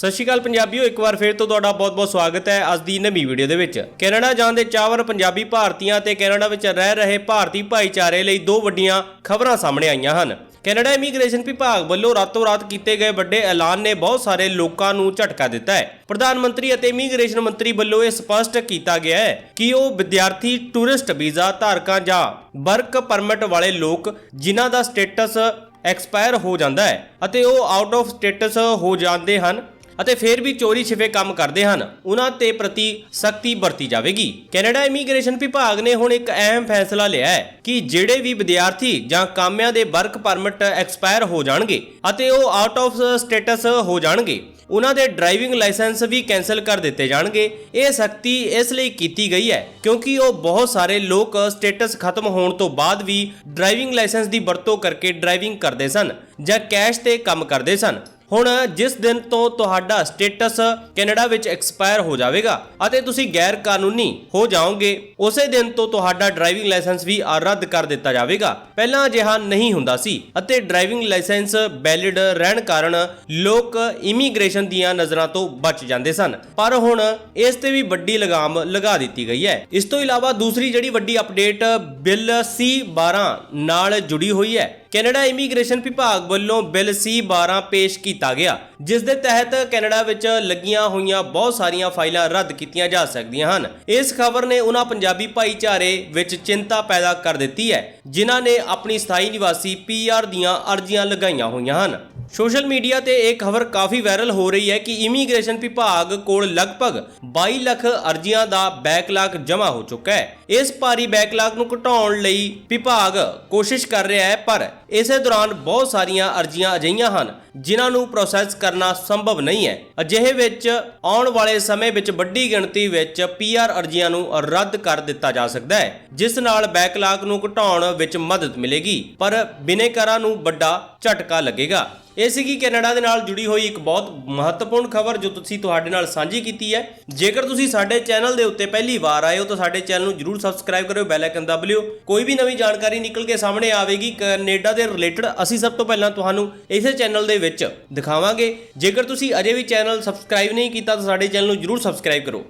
ਸਤਿ ਸ਼੍ਰੀ ਅਕਾਲ ਪੰਜਾਬੀਓ, ਇੱਕ ਵਾਰ ਫੇਰ ਤੋਂ ਤੁਹਾਡਾ ਬਹੁਤ-ਬਹੁਤ ਸਵਾਗਤ ਹੈ ਅੱਜ ਦੀ ਨਵੀਂ ਵੀਡੀਓ ਦੇ ਵਿੱਚ। ਕੈਨੇਡਾ ਜਾਣ ਦੇ ਚਾਹਵਾਨ ਪੰਜਾਬੀ ਭਾਰਤੀਆਂ ਤੇ ਕੈਨੇਡਾ ਵਿੱਚ ਰਹਿ ਰਹੇ ਭਾਰਤੀ ਭਾਈਚਾਰੇ ਲਈ ਦੋ ਵੱਡੀਆਂ ਖਬਰਾਂ ਸਾਹਮਣੇ ਆਈਆਂ ਹਨ। ਕੈਨੇਡਾ ਇਮੀਗ੍ਰੇਸ਼ਨ ਵਿਭਾਗ ਵੱਲੋਂ ਰਾਤੋਂ ਰਾਤ ਕੀਤੇ ਗਏ ਵੱਡੇ ਐਲਾਨ ਨੇ ਬਹੁਤ ਸਾਰੇ ਲੋਕਾਂ ਨੂੰ ਝਟਕਾ ਦਿੱਤਾ ਹੈ। ਪ੍ਰਧਾਨ ਮੰਤਰੀ ਅਤੇ ਇਮੀਗ੍ਰੇਸ਼ਨ ਮੰਤਰੀ ਵੱਲੋਂ ਇਹ ਸਪਸ਼ਟ ਕੀਤਾ ਗਿਆ ਹੈ ਕਿ ਉਹ ਵਿਦਿਆਰਥੀ ਟੂਰਿਸਟ ਵੀਜ਼ਾ ਧਾਰਕਾਂ ਜਾਂ ਵਰਕ ਪਰਮਿਟ ਵਾਲੇ ਲੋਕ ਜਿਨ੍ਹਾਂ ਦਾ ਸਟੇਟਸ ਐਕਸਪਾਇਰ ਹੋ ਜਾਂਦਾ ਹੈ ਅਤੇ ਉਹ ਆਊਟ ਆਫ ਸਟੇਟਸ ਹੋ ਜਾਂਦੇ ਹਨ। ਅਤੇ ਫਿਰ ਵੀ ਚੋਰੀ ਛਿਪੇ ਕੰਮ ਕਰਦੇ ਹਨ। ਉਹਨਾਂ ਤੇ ਪ੍ਰਤੀ ਸਖਤੀ ਵਰਤੀ ਜਾਵੇਗੀ। ਕੈਨੇਡਾ ਇਮੀਗ੍ਰੇਸ਼ਨ ਵਿਭਾਗ ਨੇ ਹੁਣ ਇੱਕ ਅਹਿਮ ਫੈਸਲਾ ਲਿਆ ਹੈ ਕਿ ਜਿਹੜੇ ਵੀ ਵਿਦਿਆਰਥੀ ਜਾਂ ਕਾਮਿਆਂ ਦੇ ਵਰਕ ਪਰਮਿਟ ਐਕਸਪਾਇਰ ਹੋ ਜਾਣਗੇ ਅਤੇ ਉਹ ਆਊਟ ਆਫ ਸਟੇਟਸ ਹੋ ਜਾਣਗੇ, ਉਹਨਾਂ ਦੇ ਡਰਾਈਵਿੰਗ ਲਾਇਸੈਂਸ ਵੀ ਕੈਨਸਲ ਕਰ ਦਿੱਤੇ ਜਾਣਗੇ। ਇਹ ਸਖਤੀ ਇਸ ਲਈ ਕੀਤੀ ਗਈ ਹੈ ਕਿਉਂਕਿ ਉਹ ਬਹੁਤ ਸਾਰੇ ਲੋਕ ਸਟੇਟਸ ਖਤਮ ਹੋਣ ਤੋਂ ਬਾਅਦ ਵੀ ਡਰਾਈਵਿੰਗ ਲਾਇਸੈਂਸ ਦੀ ਵਰਤੋਂ ਕਰਕੇ ਡਰਾਈਵਿੰਗ ਕਰਦੇ ਸਨ ਜਾਂ ਕੈਸ਼ ਤੇ ਕੰਮ ਕਰਦੇ ਸਨ। ਹੁਣ ਜਿਸ ਦਿਨ ਤੋਂ ਤੁਹਾਡਾ ਸਟੇਟਸ ਕੈਨੇਡਾ ਵਿੱਚ ਐਕਸਪਾਇਰ ਹੋ ਜਾਵੇਗਾ ਅਤੇ ਤੁਸੀਂ ਗੈਰ ਕਾਨੂੰਨੀ ਹੋ ਜਾਓਗੇ, ਉਸੇ ਦਿਨ ਤੋਂ ਤੁਹਾਡਾ ਡਰਾਈਵਿੰਗ ਲਾਇਸੈਂਸ ਵੀ ਰੱਦ ਕਰ ਦਿੱਤਾ ਜਾਵੇਗਾ। ਪਹਿਲਾਂ ਅਜਿਹਾ ਨਹੀਂ ਹੁੰਦਾ ਸੀ ਅਤੇ ਡਰਾਈਵਿੰਗ ਲਾਇਸੈਂਸ ਵੈਲਿਡ ਰਹਿਣ ਕਾਰਨ ਲੋਕ ਇਮੀਗ੍ਰੇਸ਼ਨ ਦੀਆਂ ਨਜ਼ਰਾਂ ਤੋਂ ਬਚ ਜਾਂਦੇ ਸਨ। ਪਰ ਹੁਣ ਇਸ ਤੇ ਵੀ ਵੱਡੀ ਲਗਾਮ ਲਗਾ ਦਿੱਤੀ ਗਈ ਹੈ। ਇਸ ਤੋਂ ਇਲਾਵਾ ਦੂਸਰੀ ਜਿਹੜੀ ਵੱਡੀ ਅਪਡੇਟ ਬਿੱਲ C12 ਨਾਲ ਜੁੜੀ ਹੋਈ ਹੈ। ਕੈਨੇਡਾ ਇਮੀਗ੍ਰੇਸ਼ਨ ਵਿਭਾਗ ਵੱਲੋਂ ਬਿੱਲ C12 ਪੇਸ਼ ਕੀਤਾ ਗਿਆ, ਜਿਸ ਦੇ ਤਹਿਤ ਕੈਨੇਡਾ ਵਿੱਚ ਲੱਗੀਆਂ ਹੋਈਆਂ ਬਹੁਤ ਸਾਰੀਆਂ ਫਾਈਲਾਂ ਰੱਦ ਕੀਤੀਆਂ ਜਾ ਸਕਦੀਆਂ ਹਨ। ਇਸ ਖਬਰ ਨੇ ਉਹਨਾਂ ਪੰਜਾਬੀ ਭਾਈਚਾਰੇ ਵਿੱਚ ਚਿੰਤਾ ਪੈਦਾ ਕਰ ਦਿੱਤੀ ਹੈ, ਜਿਨ੍ਹਾਂ ਨੇ ਆਪਣੀ ਸਥਾਈ ਨਿਵਾਸੀ PR ਦੀਆਂ ਅਰਜ਼ੀਆਂ ਲਗਾਈਆਂ ਹੋਈਆਂ ਹਨ। ਸੋਸ਼ਲ ਮੀਡੀਆ ਤੇ ਇਹ ਖਬਰ ਕਾਫੀ ਵਾਇਰਲ ਹੋ ਰਹੀ ਹੈ ਕਿ ਇਮੀਗ੍ਰੇਸ਼ਨ ਵਿਭਾਗ ਕੋਲ ਲਗਭਗ 22 ਲੱਖ ਅਰਜ਼ੀਆਂ ਦਾ ਬੈਕਲਾਗ ਜਮ੍ਹਾਂ ਹੋ ਚੁੱਕਾ ਹੈ। ਇਸ ਭਾਰੀ ਬੈਕਲਾਗ ਨੂੰ ਘਟਾਉਣ ਲਈ ਵਿਭਾਗ ਕੋਸ਼ਿਸ਼ ਕਰ ਰਿਹਾ ਹੈ, ਪਰ ਇਸੇ ਦੌਰਾਨ ਬਹੁਤ ਸਾਰੀਆਂ ਅਰਜ਼ੀਆਂ ਅਜਿਹੀਆਂ ਹਨ ਜਿਨ੍ਹਾਂ ਨੂੰ ਪ੍ਰੋਸੈਸ ਕਰਨਾ ਸੰਭਵ ਨਹੀਂ ਹੈ। ਅਜਿਹੇ ਵਿੱਚ ਆਉਣ ਵਾਲੇ ਸਮੇਂ ਵਿੱਚ ਵੱਡੀ ਗਿਣਤੀ ਵਿੱਚ ਪੀਆਰ ਅਰਜ਼ੀਆਂ ਨੂੰ ਰੱਦ ਕਰ ਦਿੱਤਾ ਜਾ ਸਕਦਾ ਹੈ, ਜਿਸ ਨਾਲ ਬੈਕਲਾਗ ਨੂੰ ਘਟਾਉਣ ਵਿੱਚ ਮਦਦ ਮਿਲੇਗੀ, ਪਰ ਬਿਨੇਕਾਰਾਂ ਨੂੰ ਵੱਡਾ ਝਟਕਾ ਲੱਗੇਗਾ। ਇਹ ਸੀਗੀ ਕੈਨੇਡਾ ਦੇ ਨਾਲ ਜੁੜੀ ਹੋਈ ਇੱਕ ਬਹੁਤ ਮਹੱਤਵਪੂਰਨ ਖਬਰ ਜੋ ਤੁਸੀਂ ਤੁਹਾਡੇ ਨਾਲ ਸਾਂਝੀ ਕੀਤੀ ਹੈ। ਜੇਕਰ ਤੁਸੀਂ ਸਾਡੇ ਚੈਨਲ ਦੇ ਉੱਤੇ ਪਹਿਲੀ ਵਾਰ ਆਏ ਹੋ ਤਾਂ ਸਾਡੇ ਚੈਨਲ ਨੂੰ ਜਰੂਰ ਸਬਸਕ੍ਰਾਈਬ ਕਰਿਓ, ਬੈਲ ਆਈਕਨ ਦਬ ਲਿਓ। ਕੋਈ ਵੀ ਨਵੀਂ ਜਾਣਕਾਰੀ ਨਿਕਲ ਕੇ ਸਾਹਮਣੇ ਆਵੇਗੀ, ਕੈਨੇਡਾ ਦੇ ਰਿਲੇਟਡ ਅਸੀਂ ਸਭ ਤੋਂ ਪਹਿਲਾਂ ਤੁਹਾਨੂੰ ਇਸੇ ਚੈਨਲ ਦੇ ਵਿੱਚ ਦਿਖਾਵਾਂਗੇ। ਜੇਕਰ ਤੁਸੀਂ ਅਜੇ ਵੀ ਚੈਨਲ ਸਬਸਕ੍ਰਾਈਬ ਨਹੀਂ ਕੀਤਾ ਤਾਂ ਸਾਡੇ ਚੈਨਲ ਨੂੰ ਜਰੂਰ ਸਬਸਕ੍ਰਾਈਬ ਕਰੋ।